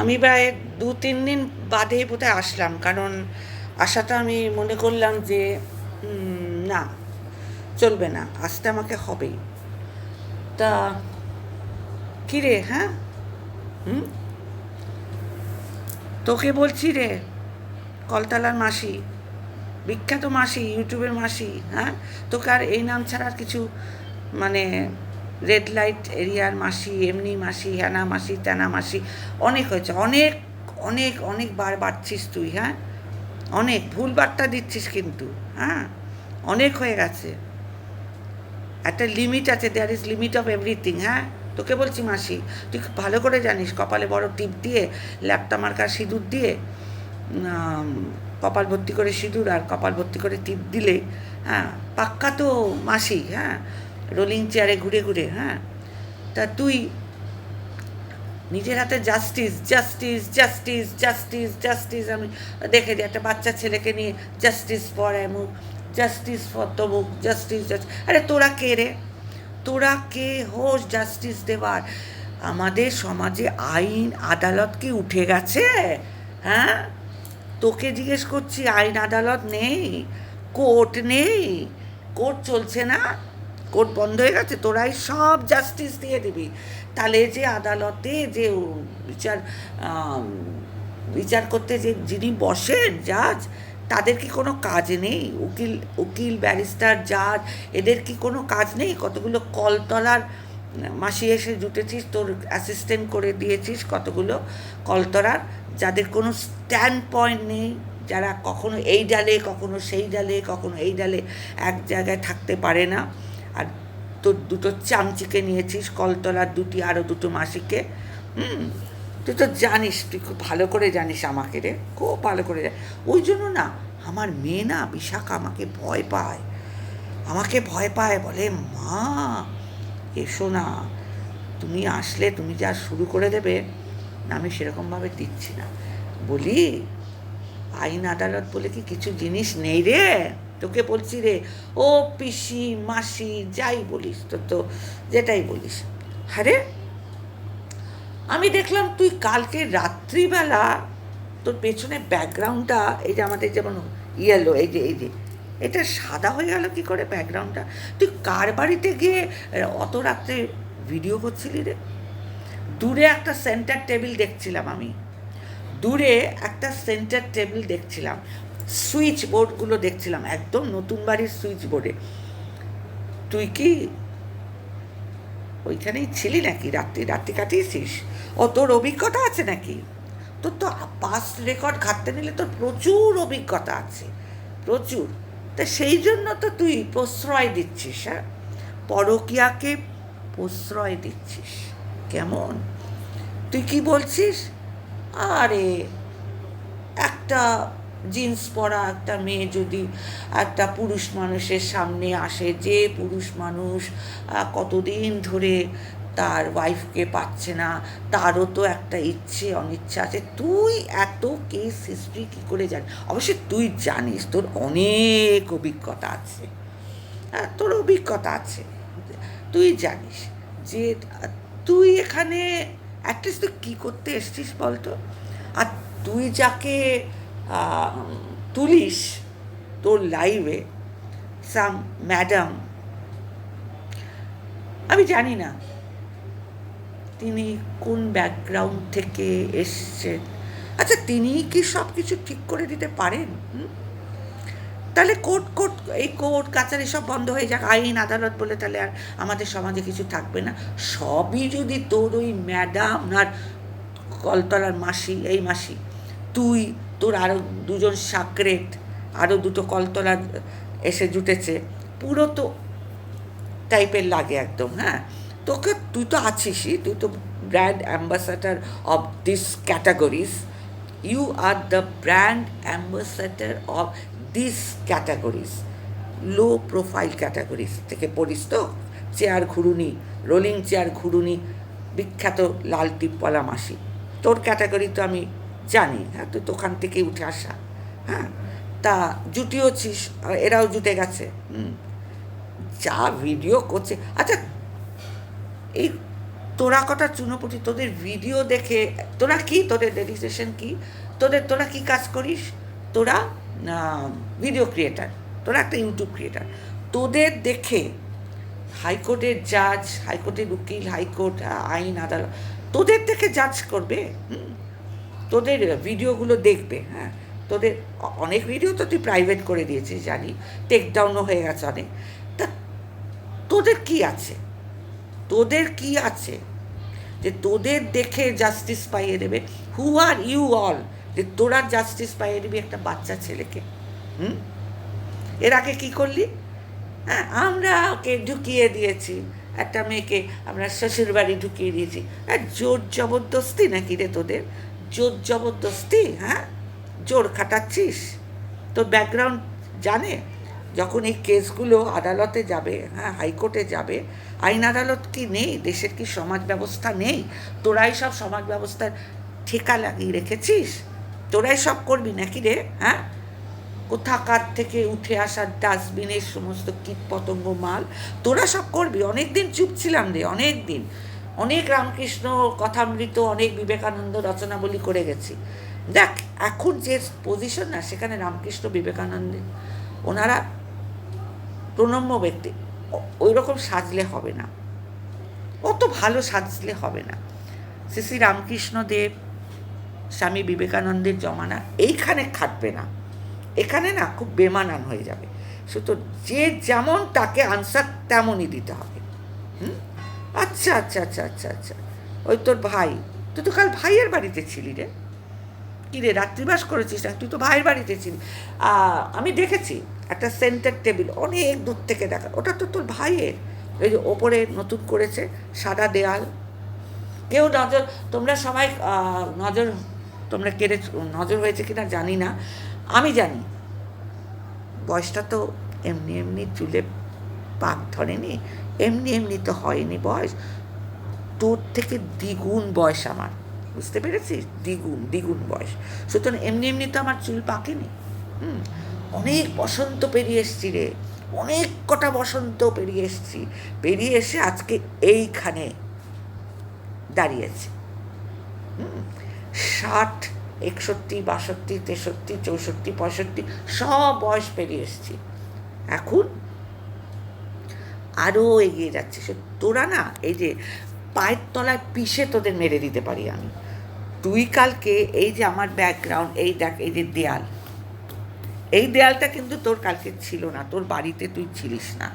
আমি প্রায় দু, তিন দিন বাদেই বোধহয় আসলাম, কারণ আসাটা আমি মনে করলাম যে না, চলবে না, আসতে আমাকে হবেই। তা, কী রে হ্যাঁ? হুম? তোকে বলছি রে, কলতলার মাসি, বিখ্যাত মাসি, ইউটিউবের মাসি হ্যাঁ? তোকে আর এই নাম ছাড়া আর কিছু মানে রেড লাইট এরিয়ার মাসি, এমনি মাসি হ্যানা মাসি ত্যানা মাসি, অনেক হয়েছে। অনেক অনেক অনেক বার বাড়ছিস তুই হ্যাঁ? অনেক ভুল বার্তা দিচ্ছিস কিন্তু হ্যাঁ? অনেক হয়ে গেছে। একটা লিমিট আছে there is limit of everything হ্যাঁ? তোকে বলছি মাসি, তুই ভালো করে জানিস, কপালে বড় টিপ দিয়ে, ল্যাপটা মার্কার সিঁদুর দিয়ে কপাল ভর্তি করে সিঁদুর আর কপাল ভর্তি করে টিপ দিলে হ্যাঁ? পাক্কা তো মাসি হ্যাঁ? রোলিং চেয়ারে ঘুরে ঘুরে হ্যাঁ? তা তুই নিজের হাতে justice justice justice justice justice আমি দেখে যে একটা বাচ্চা ছেলেকে নিয়ে জাস্টিস ফর অ্যামুক জাস্টিস ফর তমুক জাস্টিস আরে তোরা কে রে? তোরা কে হোস জাস্টিস দেওয়ার আমাদের সমাজে আইন, আদালত কি উঠে গেছে? হ্যাঁ? তোকে জিজ্ঞেস করছি, আইন, আদালত নেই, কোর্ট নেই, কোর্ট চলছে না? কোর্ট বন্ধ হয়ে গেছে, তোরাই সব জাস্টিস দিয়ে দিবি। তাহলে যে আদালতে যে বিচার বিচার করতে যে যিনি বসেন জাজ তাদের কি কোনো কাজ নেই? উকিল উকিল ব্যারিস্টার জাজ এদের কি কোনো কাজ নেই? কতগুলো কলতলার মাসি এসে জুটেছিস, তোর অ্যাসিস্ট্যান্ট করে দিয়েছিস কতগুলো কলতলার যাদের কোনো স্ট্যান্ড পয়েন্ট নেই, যারা কখনো এই ডালে, কখনো সেই ডালে, কখনো এই ডালে এক জায়গায় থাকতে পারে না। আর তোর দুটো চামচিকে নিয়েছিস, কলতলার দুটি আরও দুটো মাসিকে। হুম, তুই তো জানিস, তুই খুব ভালো করে জানিস আমাকে রে, খুব ভালো করে জানিস। ওই জন্য না, আমার মেয়ে না বিশাখা আমাকে ভয় পায়। আমাকে ভয় পায়, বলে, মা, এসো না। তুমি আসলে, তুমি যা শুরু করে দেবে না আমি সেরকমভাবে দিচ্ছি না। বলি, আইন আদালত বলে কি কিছু জিনিস নেই রে? তোকে বলছি রে, ও পিসি, মাসি, যাই বলিস তো তো যেটাই বলিস। হ্যাঁ আমি দেখলাম তুই কালকে রাত্রিবেলা তোর পেছনে ব্যাকগ্রাউন্ডটা, এই যে আমাদের যেমন ইয়েলো এই যে এই যে, এটা সাদা হয়ে গেল কি করে ব্যাকগ্রাউন্ডটা? তুই কার বাড়িতে গিয়ে অত রাত্রে ভিডিও করছিলি রে? দূরে একটা সেন্টার টেবিল দেখছিলাম আমি। দূরে একটা সেন্টার টেবিল দেখছিলাম। সুইচ বোর্ডগুলো দেখছিলাম, একদম নতুন বাড়ির সুইচ বোর্ডে তুই কি ওইখানেই ছিলি নাকি? রাত্রি রাত্রি কাটিয়েছিস? ও, তোর অভিজ্ঞতা আছে নাকি? তোর তো পাস রেকর্ড ঘাটতে নিলে তোর প্রচুর অভিজ্ঞতা আছে, প্রচুর। তা সেই জন্য তো তুই প্রশ্রয় দিচ্ছিস হ্যাঁ? পরকিয়াকে প্রশ্রয় দিচ্ছিস, কেমন? তুই কি বলছিস? আরে, একটা জিন্স পরা একটা মেয়ে যদি একটা পুরুষ মানুষের সামনে আসে, যে পুরুষ মানুষ কতদিন ধরে তার ওয়াইফকে পাচ্ছে না, তারও তো একটা ইচ্ছে, অনিচ্ছা আছে। তুই এত কেস হিস্ট্রি কী করে জানিস অবশ্যই তুই জানিস, তোর অনেক অভিজ্ঞতা আছে। হ্যাঁ তোর অভিজ্ঞতা আছে। তুই জানিস যে, তুই এখানে অ্যাটলিস্ট তুই কী করতে এসছিস বলতো? আর তুই যাকে তুলিস তোর লাইভে সাম ম্যাডাম আমি জানি না তিনি কোন ব্যাকগ্রাউন্ড থেকে এসছেন। আচ্ছা তিনি কি সব কিছু ঠিক করে দিতে পারেন? তাহলে কোর্ট কোর্ট এই কোর্ট কাছারি সব বন্ধ হয়ে যাক, আইন, আদালত বলে তাহলে আর আমাদের সমাজে কিছু থাকবে না। সবই যদি তোর ওই ম্যাডাম আর কলতলার মাসি, এই মাসি, তুই তোর আরও দুজন সাকরেট আরও দুটো কলতলা এসে জুটেছে। পুরো তো টাইপের লাগে একদম হ্যাঁ? তোকে, তুই তো আছিসই, তুই তো brand ambassador of this categories you are the brand ambassador of this categories low profile categories থেকে পড়িস তো? চেয়ার ঘুরুনি রোলিং চেয়ার ঘুরুনি, বিখ্যাত লাল টিপওয়ালা মাসি। তোর ক্যাটাগরি তো আমি জানি হ্যাঁ তুই তো ওখান থেকেই উঠে আসা হ্যাঁ তা জুটিয়েছিস আর এরাও জুটে গেছে। হুম। যা ভিডিও করছে আচ্ছা এই তোরা কটা চুনোপুটি তোদের ভিডিও দেখে তোরা কি তোদের ডেডিকেশন কি? তোদের তোরা কি কাজ করিস? তোরা ভিডিও ক্রিয়েটার তোরা একটা ইউটিউব ক্রিয়েটার তোদের দেখে হাইকোর্টের জাজ হাইকোর্টের উকিল হাইকোর্ট আইন আদালত তোদের দেখে জাজ করবে? হুম? তোদের ভিডিওগুলো দেখবে হ্যাঁ? তোদের অনেক ভিডিও তো তুই প্রাইভেট করে দিয়েছিস, জানি। টেক ডাউনও হয়ে গেছে অনেক। তা তোদের কি আছে? তোদের কি আছে? যে তোদের দেখে জাস্টিস পাইয়ে দেবে। হু আর ইউ অল যে তোরা জাস্টিস পাইয়ে দিবি একটা বাচ্চা ছেলেকে। হুম? এর আগে কী করলি? হ্যাঁ আমরা ওকে ঢুকিয়ে দিয়েছি। একটা মেয়েকে আমরা শ্বশুর বাড়ি ঢুকিয়ে দিয়েছি। জোর জবরদস্তি নাকি রে তোদের? জোর জবরদস্তি হ্যাঁ? জোর খাটাচ্ছিস। তোর ব্যাকগ্রাউন্ড জানে, যখন এই কেসগুলো আদালতে যাবে হ্যাঁ হাইকোর্টে যাবে, আইন আদালত কি নেই? দেশের কি সমাজ ব্যবস্থা নেই? তোরাই সব সমাজ ব্যবস্থার ঠেকা লাগিয়ে রেখেছিস? তোরাই সব করবি নাকি রে হ্যাঁ? কোথাকার থেকে উঠে আসা ডাস্টবিনের সমস্ত কীট পতঙ্গ মাল তোরা সব করবি? অনেক দিন চুপ ছিলাম রে অনেক দিন অনেক রামকৃষ্ণ কথামৃত, অনেক বিবেকানন্দ রচনাবলী করে গেছি। দেখ, এখন যে পজিশন না, সেখানে রামকৃষ্ণ বিবেকানন্দ, ওনারা প্রণম্য ব্যক্তি ওই রকম সাজলে হবে না। অত ভালো সাজলে হবে না। শ্রী শ্রী রামকৃষ্ণদেব, স্বামী বিবেকানন্দের জমানা এইখানে খাটবে না। এখানে না খুব বেমানান হয়ে যাবে। সুতরাং যে যেমন তাকে আনসার তেমনই দিতে হবে। হুম? আচ্ছা আচ্ছা আচ্ছা আচ্ছা আচ্ছা। ওই তোর ভাই। তুই তো কাল ভাইয়ের বাড়িতে ছিলি রে। কি রে রাত্রিবাস করেছিস না? তুই তো ভাইয়ের বাড়িতে ছিলি। আমি দেখেছি একটা সেন্টার টেবিল অনেক দূর থেকে দেখা। ওটা তো তোর ভাইয়ের। ওই যে ওপরে নতুন করেছে, সাদা দেয়াল। কেউ নজর, তোমরা সবাই নজর, তোমরা কেড়ে নজর হয়েছে কিনা জানি না। আমি জানি। বয়সটা তো এমনি এমনি চুলে পাক ধরেনি। এমনি এমনি তো হয়নি বয়স। তোর থেকে দ্বিগুণ বয়স আমার। বুঝতে পেরেছিস? দ্বিগুণ দ্বিগুণ বয়স। সুতরাং এমনি এমনি তো আমার চুল পাকেনি। হুম, অনেক বসন্ত পেরিয়ে এসছি রে। অনেক কটা বসন্ত পেরিয়ে এসছি। পেরিয়ে এসে আজকে এইখানে দাঁড়িয়েছে ষাট, একষট্টি, বাষট্টি, তেষট্টি, চৌষট্টি, পঁয়ষট্টি সব বয়স পেরিয়ে এসছি। এখন আরও এগিয়ে যাচ্ছে। সে তোরা না এই যে পায়ের তলায় পিষে তোদের মেরে দিতে পারি আমি। তুই কালকে এই যে আমার ব্যাকগ্রাউন্ড এই দেখ, এই যে দেয়াল। এই দেয়ালটা কিন্তু তোর কালকে ছিল না, তোর বাড়িতে তুই ছিলিস না।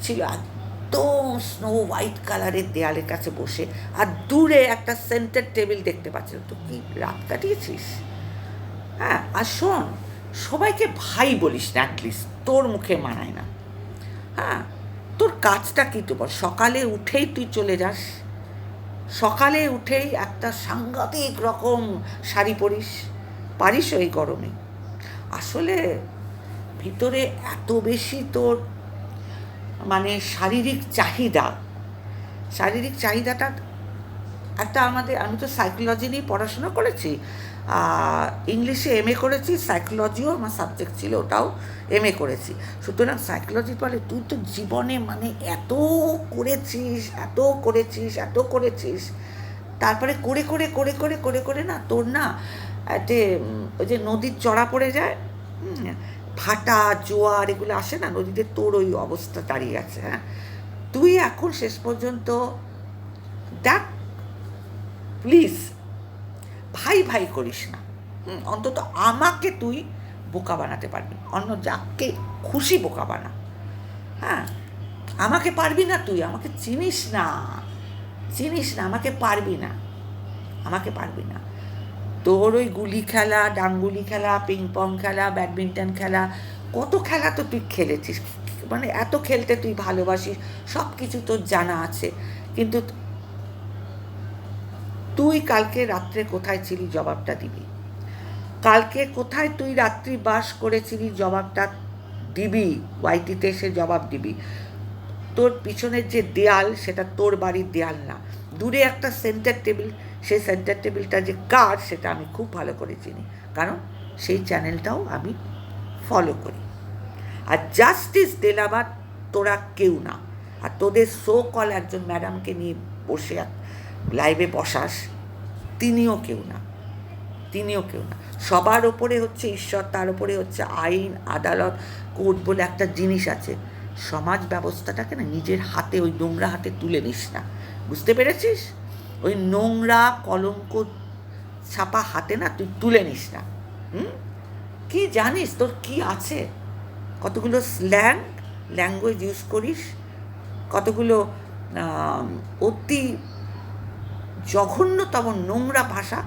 ছিল একদম স্নো হোয়াইট কালারের দেয়ালের কাছে বসে আর দূরে একটা সেন্টার টেবিল দেখতে পাচ্ছিল তুই কি রাত কাটিয়েছিস? হ্যাঁ আর শোন, সবাইকে ভাই বলিস না অ্যাটলিস্ট তোর মুখে মানায় না। হ্যাঁ তোর কাজটা কী তো বল? সকালে উঠেই তুই চলে যাস। সকালে উঠেই একটা সাংঘাতিক রকম শাড়ি পরিস। পারিস ওই গরমে। আসলে ভিতরে এত বেশি তোর মানে শারীরিক চাহিদা। শারীরিক চাহিদাটা একটা আমাদের, আমি তো সাইকোলজি নিয়ে পড়াশোনা করেছি। ইংলিশে এম এ করেছি সাইকোলজিও আমার সাবজেক্ট ছিল ওটাও এম এ করেছি। সুতরাং সাইকোলজির ফলে তুই তো জীবনে মানে এত করেছিস এত করেছিস এত করেছিস। তারপরে করে করে করে করে করে করে না তোর না একটা ওই যে নদীর চড়া পড়ে যায় ভাটা, জোয়ার এগুলো আসে না, নদীতে তোর ওই অবস্থা দাঁড়িয়ে আছে হ্যাঁ? তুই এখন শেষ পর্যন্ত দেখ প্লিজ ভাই করিস না। অন্তত আমাকে তুই বোকা বানাতে পারবি। অন্য যাকে খুশি বোকা বানা। হ্যাঁ আমাকে পারবি না তুই, আমাকে চিনিস না। চিনিস না, আমাকে পারবি না। আমাকে পারবি না। তোর ওই গুলি খেলা, ডাঙ্গুলি খেলা পিং পং খেলা ব্যাডমিন্টন খেলা, কত খেলা তো তুই খেলেছিস। মানে এত খেলতে তুই ভালোবাসিস সব কিছু তোর জানা আছে। কিন্তু তুই কালকে রাত্রে কোথায় ছিলি জবাবটা দিবি। কালকে কোথায় তুই রাত্রি বাস করেছিলি জবাবটা দিবি, ওয়াইটিতে এসে জবাব দিবি। তোর পিছনের যে দেয়াল, সেটা তোর বাড়ির দেয়াল না। দূরে একটা সেন্টার টেবিল সেই সেন্টার টেবিলটা যে কার, সেটা আমি খুব ভালো করে চিনি। কারণ সেই চ্যানেলটাও আমি ফলো করি। আর জাস্টিস দেলাবাদ তোরা কেউ না। আর তোদের সো কল একজন ম্যাডামকে নিয়ে বসে লাইভে বসাস, তিনিও কেউ না। তিনিও কেউ না। সবার ওপরে হচ্ছে ঈশ্বর, তার ওপরে হচ্ছে আইন, আদালত, কোর্ট বলে একটা জিনিস আছে। সমাজ ব্যবস্থাটাকে না নিজের হাতে, ওই নোংরা হাতে তুলে নিস না। বুঝতে পেরেছিস? ওই নোংরা কলঙ্ক ছাপা হাতে না তুই তুলে নিস না। হুম? কি জানিস তোর কি আছে? কতগুলো স্ল্যাং ল্যাঙ্গুয়েজ ইউজ করিস? কতগুলো অতি জঘন্যতম নোংরা ভাষা,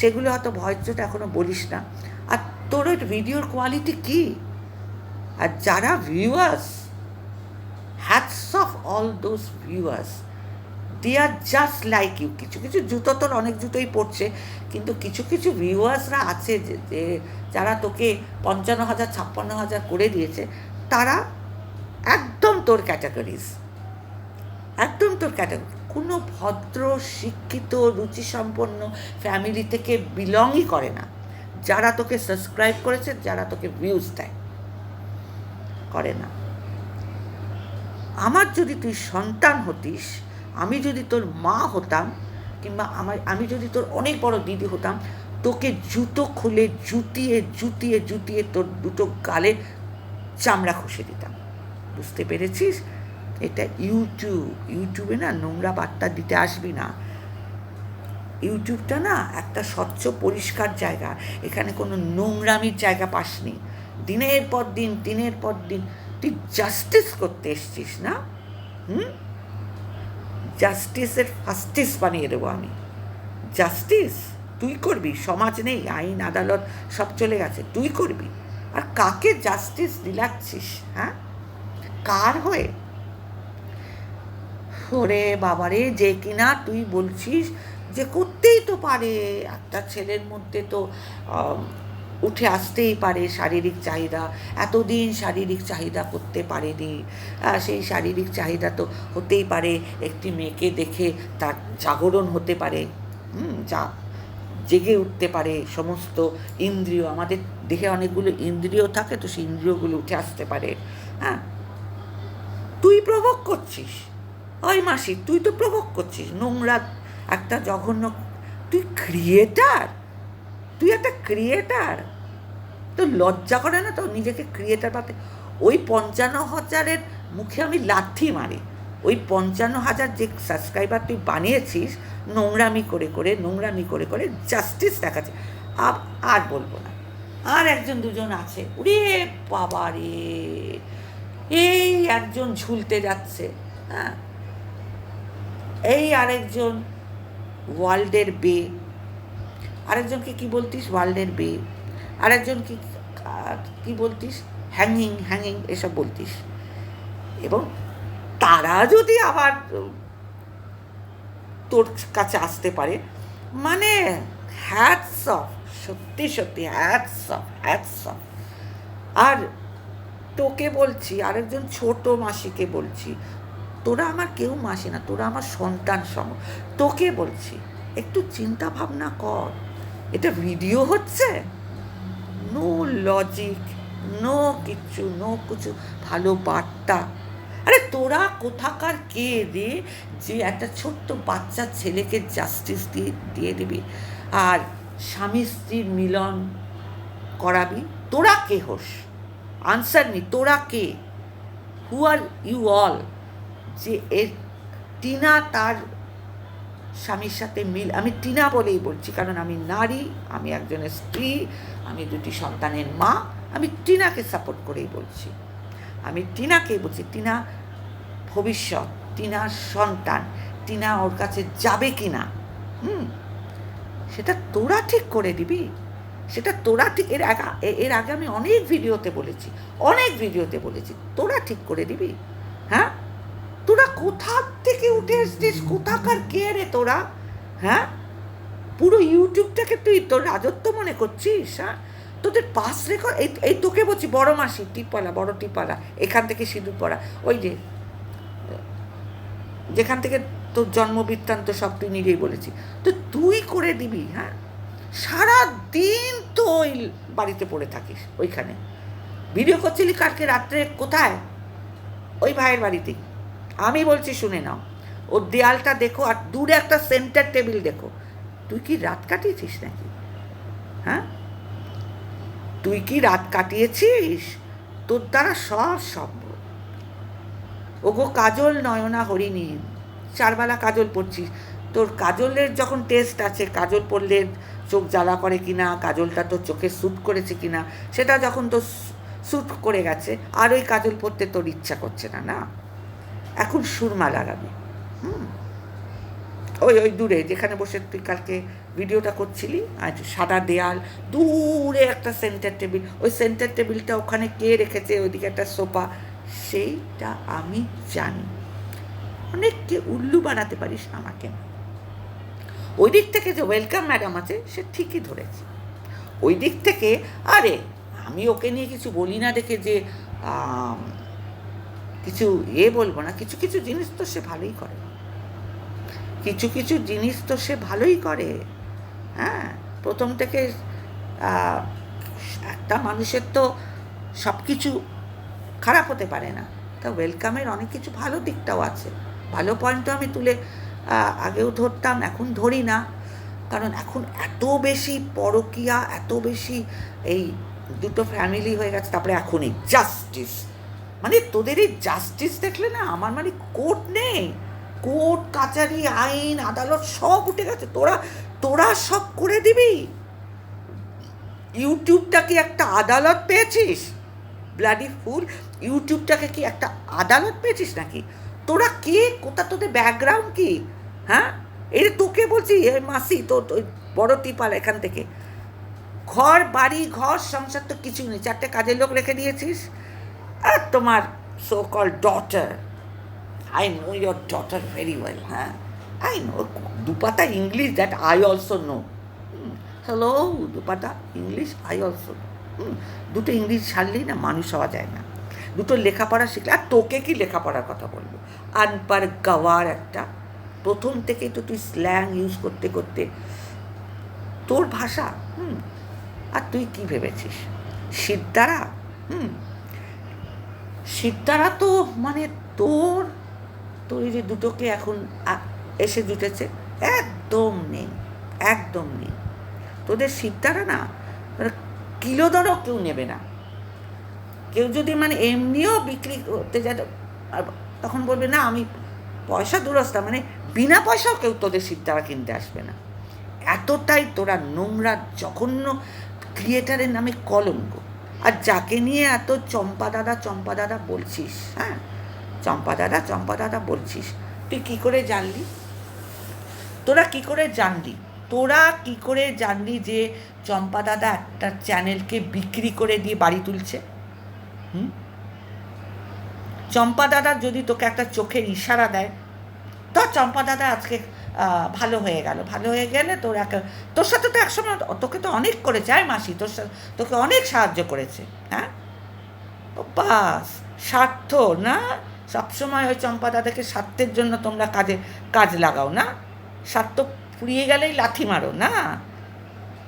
সেগুলো হয়তো ভয়চোট এখনও বলিস না। আর তোর ওই ভিডিওর কোয়ালিটি কি? আর যারা viewers hats off all those viewers they are just like you কিছু কিছু জুতো তোর অনেক জুতোই পড়ছে কিন্তু কিছু কিছু ভিউয়ার্সরা আছে যে যারা তোকে পঞ্চান্ন হাজার, ছাপ্পান্ন হাজার করে দিয়েছে, তারা একদম তোর ক্যাটাগরিজ একদম তোর ক্যাটাগরি কোনো ভদ্র, শিক্ষিত, রুচিসম্পন্ন ফ্যামিলি থেকে বিলংই করে না। যারা তোকে সাবস্ক্রাইব করেছে, যারা তোকে ভিউজ দেয়, করে না। আমার যদি তুই সন্তান হতিস, আমি যদি তোর মা হতাম, কিংবা আমার, আমি যদি তোর অনেক বড় দিদি হতাম, তোকে জুতো খুলে জুতিয়ে জুতিয়ে জুতিয়ে তোর দুটো গালে চামড়া খসে দিতাম। বুঝতে পেরেছিস? এটা ইউটিউব ইউটিউবে না নোংরা বার্তা দিতে আসবি না। ইউটিউবটা না একটা স্বচ্ছ, পরিষ্কার জায়গা। এখানে কোনো নোংরামির জায়গা পাসনি। দিনের পর দিন, দিনের পর দিন। তুই জাস্টিস করতে এসছিস না? হুম? জাস্টিসের ফাস্টিস বানিয়ে দেবো আমি। জাস্টিস তুই করবি? সমাজ নেই, আইন, আদালত, সব চলে গেছে। তুই করবি? আর কাকে জাস্টিস দিলাচ্ছিস হ্যাঁ? কার হয়ে? ওরে বাবারে, যে কিনা তুই বলছিস যে করতেই তো পারে। একটা ছেলের মধ্যে তো উঠে আসতেই পারে শারীরিক চাহিদা। এতদিন শারীরিক চাহিদা করতে পারেনি। সেই শারীরিক চাহিদা তো হতেই পারে। একটি মেয়েকে দেখে তার জাগরণ হতে পারে। যা জেগে উঠতে পারে সমস্ত ইন্দ্রিয়। আমাদের দেহে অনেকগুলো ইন্দ্রিয় থাকে তো সেই ইন্দ্রিয়গুলো উঠে আসতে পারে। হ্যাঁ? তুই প্রভোগ করছিস। ওই মাসি, তুই তো প্রভোগ করছিস, নোংরা একটা জঘন্য, তুই ক্রিয়েটার তুই একটা ক্রিয়েটার তো লজ্জা করে না তো নিজেকে ক্রিয়েটার পাতে ওই পঞ্চান্ন হাজারের মুখে আমি লাথি মারি। ওই পঞ্চান্ন হাজার যে সাবস্ক্রাইবার তুই বানিয়েছিস, নোংরামি করে করে, নোংরামি করে করে জাস্টিস দেখাচ্ছে। আর বলব না। আর একজন দুজন আছে, ওরে বাবা রে এই একজন ঝুলতে যাচ্ছে হ্যাঁ? এই আরেকজন ওয়ার্ল্ডের বে আরেকজনকে কি বলতিস? ওয়ার্ল্ডের বে আরেকজন কি কি বলতিস? হ্যাঙ্গিং হ্যাঙ্গিং এসব বলতিস। এবং তারা যদি আবার তোর কাছে আসতে পারে মানে হ্যাটস অফ সত্যি সত্যি হ্যাটস অফ হ্যাটস অফ আর তোকে বলছি, আরেকজন ছোট মাসিকে বলছি তোরা আমার কেউ মাসি না, তোরা আমার সন্তান সম। তোকে বলছি, একটু চিন্তা ভাবনা কর। এটা ভিডিও হচ্ছে? নো লজিক নো কিচ্ছু নো কিছু, ভালো বার্তা। আরে তোরা কোথাকার কে রে যে একটা ছোট্ট বাচ্চা ছেলেকে জাস্টিস দিয়ে দিয়ে দিবি? আর স্বামী স্ত্রীর মিলন করাবি? তোরা কে হোস? আনসার নি, তোরা কে? হু আর ইউ অল যে এর টিনা তার স্বামীর সাথে মিল, আমি টিনা বলেই বলছি, কারণ আমি নারী, আমি একজনের স্ত্রী, আমি দুটি সন্তানের মা, আমি টিনাকে সাপোর্ট করেই বলছি। আমি টিনাকে বলছি, টিনা ভবিষ্যৎ টিনার সন্তান, টিনা ওর কাছে যাবে কি না হুম? সেটা তোরা ঠিক করে দিবি। সেটা তোরা ঠিক, এর আগে এর আগে আমি অনেক ভিডিওতে বলেছি, অনেক ভিডিওতে বলেছি, তোরা ঠিক করে দিবি হ্যাঁ? তোরা কোথা থেকে উঠে এসছিস? কোথাকার কে রে তোরা? হ্যাঁ? পুরো ইউটিউবটাকে তুই তোর রাজত্ব মনে করছিস হ্যাঁ? তোদের পাস রেকর্ড এই এই তোকে বলছি, বড় মাসি, টিপওয়ালা, বড় টিপালা এখান থেকে সিঁদুর পড়া ওই যে, যেখান থেকে তোর জন্ম বৃত্তান্ত সব তুই নিজেই বলেছি তো তুই করে দিবি হ্যাঁ? সারা দিন তো ওই বাড়িতে পড়ে থাকিস, ওইখানে। ভিডিও করছিলি কালকে রাত্রে কোথায়? ওই ভাইয়ের বাড়িতেই। আমি বলছি, শুনে নাও। ওর দেয়ালটা দেখো, আর দূরে একটা সেন্টার টেবিল দেখো। তুই কি রাত কাটিয়েছিস নাকি? হ্যাঁ? তুই কি রাত কাটিয়েছিস? তোর দ্বারা সব সম্ভব। ওগো, কাজল নয়না হরিণী, চারবেলা কাজল পড়ছিস। তোর কাজলের যখন টেস্ট আছে, কাজল পড়লে চোখ জ্বালা করে কিনা, কাজলটা তোর চোখে স্যুট করেছে কিনা, সেটা যখন তোর স্যুট করে গেছে, আর ওই কাজল পড়তে তোর ইচ্ছা করছে না না? এখন সুরমা লাগাবি হুম। ওই ওই দূরে, যেখানে বসে তুই কালকে ভিডিওটা করছিলি, আজ সাদা দেয়াল, দূরে একটা সেন্টার টেবিল ওই সেন্টার টেবিলটা ওখানে কে রেখেছে? ওইদিকে একটা সোফা। সেইটা আমি জানি। অনেককে উল্লু বানাতে পারিস আমাকে ওই দিক থেকে যে ওয়েলকাম ম্যাডাম আছে, সে ঠিকই ধরেছে। ওই দিক থেকে, আরে, আমি ওকে নিয়ে কিছু বলি না দেখে যে কিছু এ বলব না, কিছু কিছু জিনিস তো সে ভালোই করে। কিছু কিছু জিনিস তো সে ভালোই করে হ্যাঁ? প্রথম থেকে একটা মানুষের তো সব কিছু খারাপ হতে পারে না। তা ওয়েলকামের অনেক কিছু ভালো দিকটাও আছে। ভালো পয়েন্টও আমি তুলে আগেও ধরতাম, এখন ধরি না। কারণ এখন এত বেশি পরকিয়া, এত বেশি এই দুটো ফ্যামিলি হয়ে গেছে, তারপরে এখনই জাস্টিস মানে তোদের এই জাস্টিস দেখলে না আমার মানে কোর্ট নেই। কোর্ট কাচারি, আইন, আদালত সব উঠে গেছে। তোরা তোরা সব করে দিবি। ইউটিউবটা কি একটা আদালত পেয়েছিস? ব্লাডি ফুল ইউটিউবটাকে কি একটা আদালত পেয়েছিস নাকি? তোরা কে? কোথা তোদের ব্যাকগ্রাউন্ড কি? হ্যাঁ? এই তোকে বলছি মাসি ওই বড় টিপাল এখান থেকে। ঘর, বাড়ি, ঘর, সংসার তো কিছু নেই। চারটে কাজের লোক রেখে দিয়েছিস। আর তোমার so call daughter I know your daughter very well হ্যাঁ। I know দুপাতা English that I also know hello দুপাতা English I also know দুটো ইংলিশ ছাড়লেই না মানুষ হওয়া যায় না। দুটো লেখাপড়া শিখলে, আর তোকে কি লেখাপড়ার কথা বলব? আনপার গাওয়ার একটা। প্রথম থেকেই তো তুই স্ল্যাং ইউজ করতে করতে তোর ভাষা, হুম, আর তুই কি ভেবেছিস? সিদ্ধারা হুম সিদ্ধারা তো মানে তোর তোর দুটোকে এখন এসে জুটেছে, একদম নেই একদম নেই। তোদের সিদ্ধারা না মানে কিলো দরও কেউ নেবে না। কেউ যদি মানে এমনিও বিক্রি করতে যায় তখন বলবে, না, আমি পয়সা দুরস্তা। মানে বিনা পয়সাও কেউ তোদের সিদ্ধারা কিনতে আসবে না। এতটাই তোরা নোংরা, জঘন্য ক্রিয়েটারের নামে কলঙ্ক। আর যাকে নিয়ে এত চম্পা দাদা চম্পা দাদা বলছিস হ্যাঁ? চম্পা দাদা চম্পা দাদা বলছিস, তুই কি করে জানলি? তোরা কি করে জানলি? তোরা কি করে জানলি যে চম্পা দাদা একটা চ্যানেলকে বিক্রি করে দিয়ে বাড়ি তুলছে? হুম? চম্পা দাদা যদি তোকে একটা চোখের ইশারা দেয় তো চম্পা দাদা আজকে ভালো হয়ে গেল। ভালো হয়ে গেলে তোর এক, তোর সাথে তো একসময় তোকে তো অনেক করেছে। আয় মাসি, তোর সাথে তোকে অনেক সাহায্য করেছে হ্যাঁ? বাস স্বার্থ না? সবসময় ওই চম্পা দাদাকে স্বার্থের জন্য তোমরা কাজে, কাজ লাগাও, না? স্বার্থ ফুরিয়ে গেলেই লাথি মারো, না?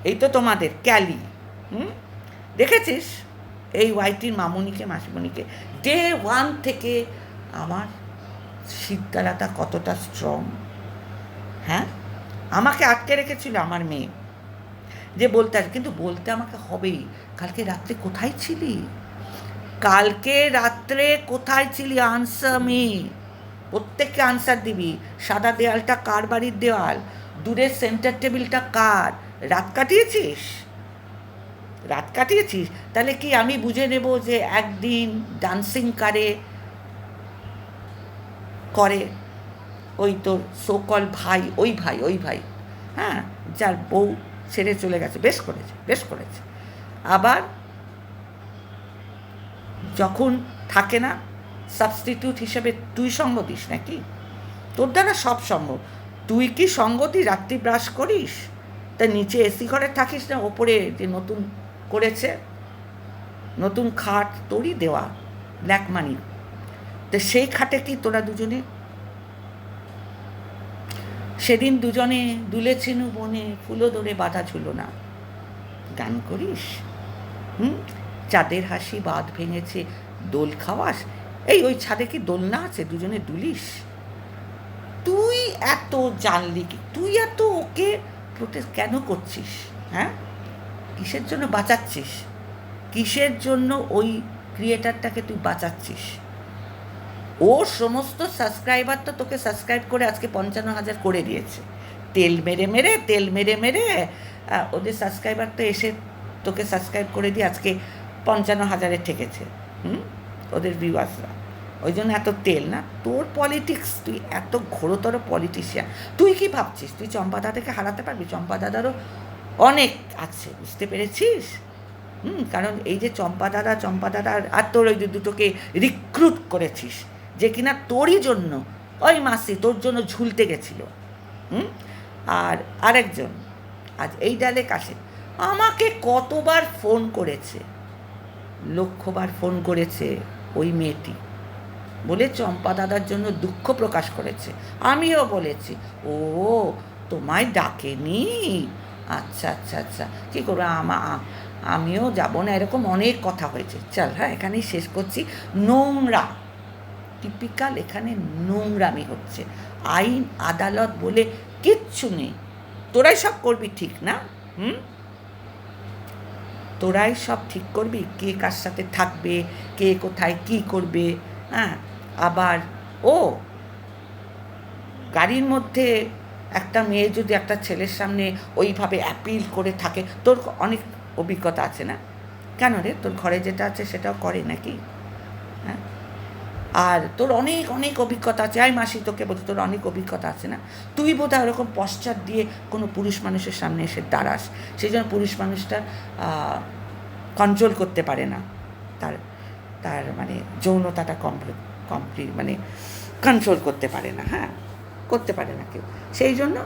এই তো তোমাদের, ক্যালি, হুম? দেখেছিস? এই ওয়াইটির মামুনিকে, মাসিমণিকে। ডে ওয়ান থেকে আমার সিদ্ধারাটা কতটা স্ট্রং হ্যাঁ? আমাকে আটকে রেখেছিল আমার মেয়ে। যে বলতে আসবে। কিন্তু বলতে আমাকে হবেই। কালকে রাত্রে কোথায় ছিলি? কালকে রাত্রে কোথায় ছিলি? আনসার মি প্রত্যেককে আনসার দিবি। সাদা দেয়ালটা কার বাড়ির দেওয়াল দূরের সেন্টার টেবিলটা কার? রাত কাটিয়েছিস? রাত কাটিয়েছিস? তাহলে কি আমি বুঝে নেব যে একদিন ডান্সিং কারে, করে ওই তোর সোকল ভাই, ওই ভাই ওই ভাই। হ্যাঁ যার বউ ছেড়ে চলে গেছে, বেশ করেছে বেশ করেছে। আবার যখন থাকে না সাবস্টিটিউট হিসেবে তুই সঙ্গ দিস নাকি? তোর দ্বারা সব সম্ভব। তুই কি সঙ্গ দিস রাত্রি ব্রাশ করিস? তা নিচে এসি ঘরে থাকিস না, ওপরে যে নতুন করেছে, নতুন খাট তোরই দেওয়া ব্ল্যাক মানি তো সেই খাটে কি তোরা দুজনে সেদিন দুজনে দুলেছিনু বনে ফুলো ধরে বাধা ছিল না। গান করিস? হুম? চাঁদের হাসি বাঁধ ভেঙেছে, দোল খাওয়াস। এই ওই ছাদে কি দোলনা আছে? দুজনে দুলিস। তুই এত জানলি কি? তুই এত ওকে প্রোটেস্ট কেন করছিস? হ্যাঁ? কিসের জন্য বাঁচাচ্ছিস? কিসের জন্য ওই ক্রিয়েটারটাকে তুই বাঁচাচ্ছিস? ওর সমস্ত সাবস্ক্রাইবার তো তোকে সাবস্ক্রাইব করে আজকে পঞ্চান্ন হাজার করে দিয়েছে। তেল মেরে মেরে, তেল মেরে মেরে ওদের সাবস্ক্রাইবার তো এসে তোকে সাবস্ক্রাইব করে দিয়ে আজকে পঞ্চান্ন হাজারে ঠেকেছে। হুম? ওদের ভিউয়ার্সরা ওই জন্য এত তেল না। তোর পলিটিক্স তুই এত ঘোরতর পলিটিশিয়ান তুই কি ভাবছিস? তুই চম্পা দাদাকে হারাতে পারবি? চম্পা দাদারও অনেক আছে, বুঝতে পেরেছিস? হুম, কারণ এই যে চম্পা দাদা চম্পা দাদা আর- তোর ওই দুটোকে রিক্রুট করেছিস। যে কিনা তোরই জন্য, ওই মাসি তোর জন্য ঝুলতে গেছিল। হুম? আর আরেকজন, আজ এই ডালে কাছে, আমাকে কতবার ফোন করেছে, লক্ষবার ফোন করেছে ওই মেয়েটি। বলে চম্পা দাদার জন্য দুঃখ প্রকাশ করেছে। আমিও বলেছি, ও, তোমায় ডাকেনি? আচ্ছা আচ্ছা আচ্ছা কী করব? আমা আমিও যাব না, এরকম অনেক কথা হয়েছে। চল হ্যাঁ এখানেই শেষ করছি। নোংরা। টিপিক্যাল এখানে নোংরামি হচ্ছে। আইন, আদালত বলে কিচ্ছু নেই। তোরাই সব করবি ঠিক না? হুম? তোরাই সব ঠিক করবি? কে কার সাথে থাকবে? কে কোথায় কি করবে? হ্যাঁ? আবার, ও, গাড়ির মধ্যে একটা মেয়ে যদি একটা ছেলের সামনে ওইভাবে অ্যাপিল করে থাকে, তোর অনেক অভিজ্ঞতা আছে না? কেন রে? তোর ঘরে যেটা আছে সেটাও করে নাকি? আর তোর অনেক অনেক অভিজ্ঞতা আছে। আই মাসি তোকে বলছি, তোর অনেক অভিজ্ঞতা আছে না? তুই বোধহয় ওরকম পশ্চাৎ দিয়ে কোনো পুরুষ মানুষের সামনে এসে দাঁড়াস, সেই জন্য পুরুষ মানুষটা কন্ট্রোল করতে পারে না। তার তার মানে যৌনতাটা কমপ্লিট কমপ্লিট মানে কন্ট্রোল করতে পারে না হ্যাঁ? করতে পারে না কেউ। সেই জন্য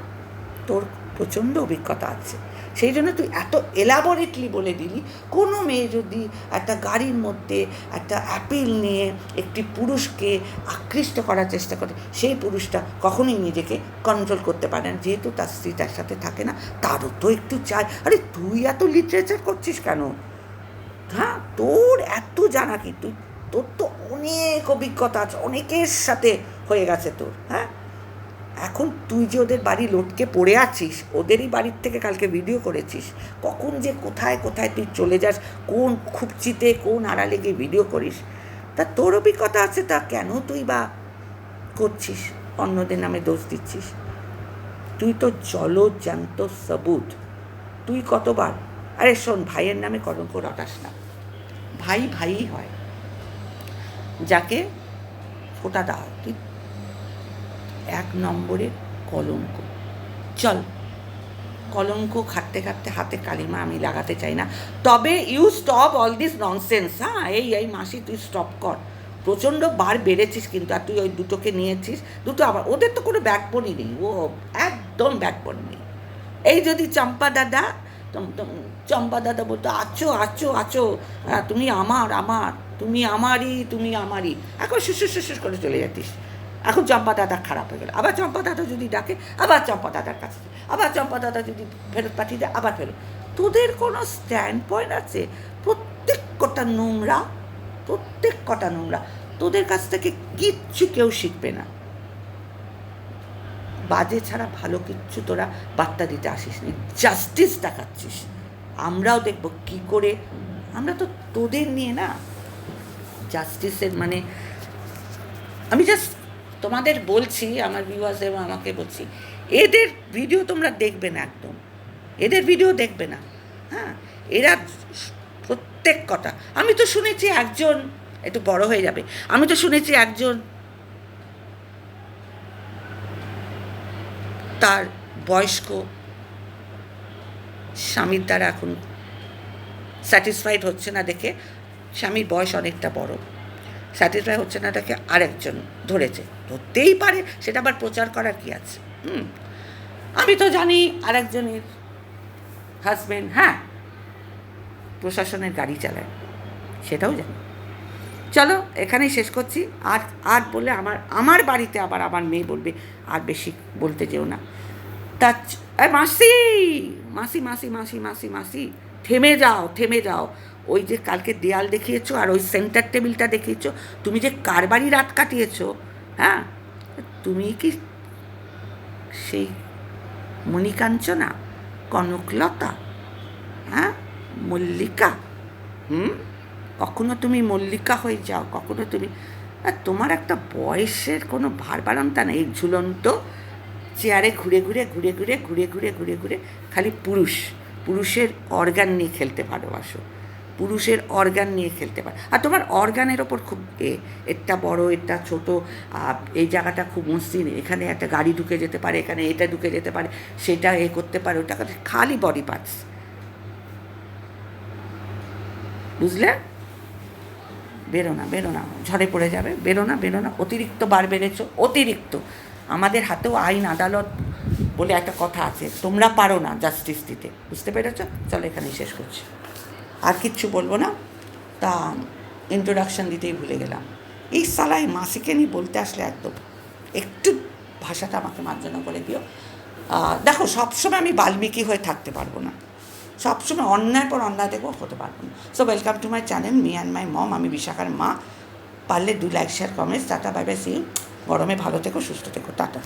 তোর প্রচণ্ড অভিজ্ঞতা আছে। সেই জন্য তুই এত এলাবোরেটলি বলে দিলি, কোনো মেয়ে যদি একটা গাড়ির মধ্যে একটা অ্যাপিল নিয়ে একটি পুরুষকে আকৃষ্ট করার চেষ্টা করে, সেই পুরুষটা কখনোই নিজেকে কন্ট্রোল করতে পারে না। যেহেতু তার স্ত্রী তার সাথে থাকে না, তারও তো একটু চাই। আরে তুই এত লিটারেচার করছিস কেন? হ্যাঁ তোর এত জানা কি? তুই, তোর তো অনেক অভিজ্ঞতা আছে, অনেকের সাথে হয়ে গেছে তোর হ্যাঁ? এখন তুই যে ওদের বাড়ি লটকে পড়ে আছিস, ওদেরই বাড়ির থেকে কালকে ভিডিও করেছিস, কখন যে কোথায় কোথায় তুই চলে যাস, কোন খুপচিতে, কোন আড়ালে গিয়ে ভিডিও করিস, তা তোর অভিজ্ঞতা আছে, তা কেন তুই বা করছিস, অন্যদের নামে দোষ দিচ্ছিস? তুই তো জলজ্যান্ত সবুত, তুই কতবার, আরে শোন, ভাইয়ের নামে কলঙ্ক রটাস না, ভাই ভাইই হয়, যাকে ফোটা দেওয়া হয় তুই এক নম্বরের কলঙ্ক। চল, কলঙ্ক খাটতে খাটতে হাতে কালিমা আমি লাগাতে চাই না। তবে you stop all this nonsense হ্যাঁ? এই এই মাসি, তুই স্টপ কর। প্রচণ্ড বার বেড়েছিস কিন্তু, আর তুই ওই দুটোকে নিয়েছিস। দুটো আবার, ওদের তো কোনো ব্যাকবোনই নেই। ও একদম ব্যাকবোন নেই। এই যদি চম্পা দাদা চম্পা দাদা বলতো, আছো আছো আছো তুমি আমার আমার, তুমি আমারই তুমি আমারই। এখন শুশুর শুশুর করে চলে যাতিস। এখন চম্পা দাদা খারাপ হয়ে গেল। আবার চম্পা দাদা যদি ডাকে, আবার চম্পা দাদার কাছে আবার চম্পা দাদা যদি ফেরত পাঠিয়ে দেয়, আবার ফেরত। তোদের কোনো স্ট্যান্ড পয়েন্ট আছে? প্রত্যেক কটা নোংরা প্রত্যেক কটা নোংরা। তোদের কাছ থেকে কিচ্ছু কেউ শিখবে না। বাজে ছাড়া ভালো কিচ্ছু তোরা বার্তা দিতে আসিস নি। জাস্টিস দেখাচ্ছিস। আমরাও দেখব কি করে। আমরা তো তোদের নিয়ে না। জাস্টিসের মানে আমি জাস্ট তোমাদের বলছি, আমার ভিউয়ার্স এবং আমাকে বলছি, এদের ভিডিও তোমরা দেখবে না একদম। এদের ভিডিও দেখবে না। হ্যাঁ এরা প্রত্যেক কথা আমি তো শুনেছি একজন, একটু বড় হয়ে যাবে। আমি তো শুনেছি একজন তার বয়স্ক স্বামীর দ্বারা এখন স্যাটিসফাইড হচ্ছে না দেখে। স্বামীর বয়স অনেকটা বড়। স্যাটিসফাই হচ্ছে না দেখে আরেকজন ধরেছে। ধরতেই পারে, সেটা আবার প্রচার করার কি আছে? হুম। আমি তো জানি আরেকজনের হাজব্যান্ড হ্যাঁ প্রশাসনের গাড়ি চালায়, সেটাও জানি। চলো, এখানেই শেষ করছি। আর আর বলে আমার আমার বাড়িতে আবার আমার মেয়ে বলবে, আর বেশি বলতে যেও না। তা মাসি মাসি মাসি মাসি মাসি মাসি, থেমে যাও থেমে যাও। ওই যে কালকে দেয়াল দেখিয়েছো আর ওই সেন্টার টেবিলটা দেখিয়েছো, তুমি যে কার বাড়ি রাত কাটিয়েছো হ্যাঁ? তুমি কি সেই মণিকাঞ্চনা, কনকলতা হ্যাঁ? মল্লিকা, হুম? কখনো তুমি মল্লিকা হয়ে যাও, কখনো তুমি তোমার একটা বয়সের কোনো ভার বাড়ন্তা নেই ঝুলন্ত চেয়ারে ঘুরে ঘুরে ঘুরে ঘুরে ঘুরে ঘুরে ঘুরে ঘুরে খালি পুরুষ, পুরুষের অর্গান নিয়ে খেলতে ভালোবাসো। পুরুষের অর্গান নিয়ে খেলতে পারে। আর তোমার অর্গানের ওপর খুব এ এটা বড় এটা ছোট এই জায়গাটা খুব মসৃণ। এখানে একটা গাড়ি ঢুকে যেতে পারে, এখানে এটা ঢুকে যেতে পারে, সেটা এ করতে পারে, ওটা খালি বডি পার্টস বুঝলে? বেরো না বেরো না ঝড়ে পড়ে যাবে বেরো না বেরো না অতিরিক্ত বার বেড়েছো, অতিরিক্ত। আমাদের হাতেও আইন, আদালত বলে একটা কথা আছে, তোমরা পারো না জাস্টিস দিতে। বুঝতে পেরেছ? চলো এখানেই শেষ করছি। কিচ্ছু বলব না। তা ইন্ট্রোডাকশন দিতেই ভুলে গেলাম। এই সালাই মাসিকে নিয়ে বলতে আসলে একদম একটু ভাষাটা আমাকে মার্জনা করে দিও। দেখো, সবসময় আমি বাল্মীকি হয়ে থাকতে পারব না। সবসময় অন্যায় পর অন্যায় দেখব, হতে পারব না। So welcome to my channel me and my mom আমি বিশাখার মা। পারলে দু like share comments tata bye bye গরমে ভালো থেকো, সুস্থ থেকো, টাটা।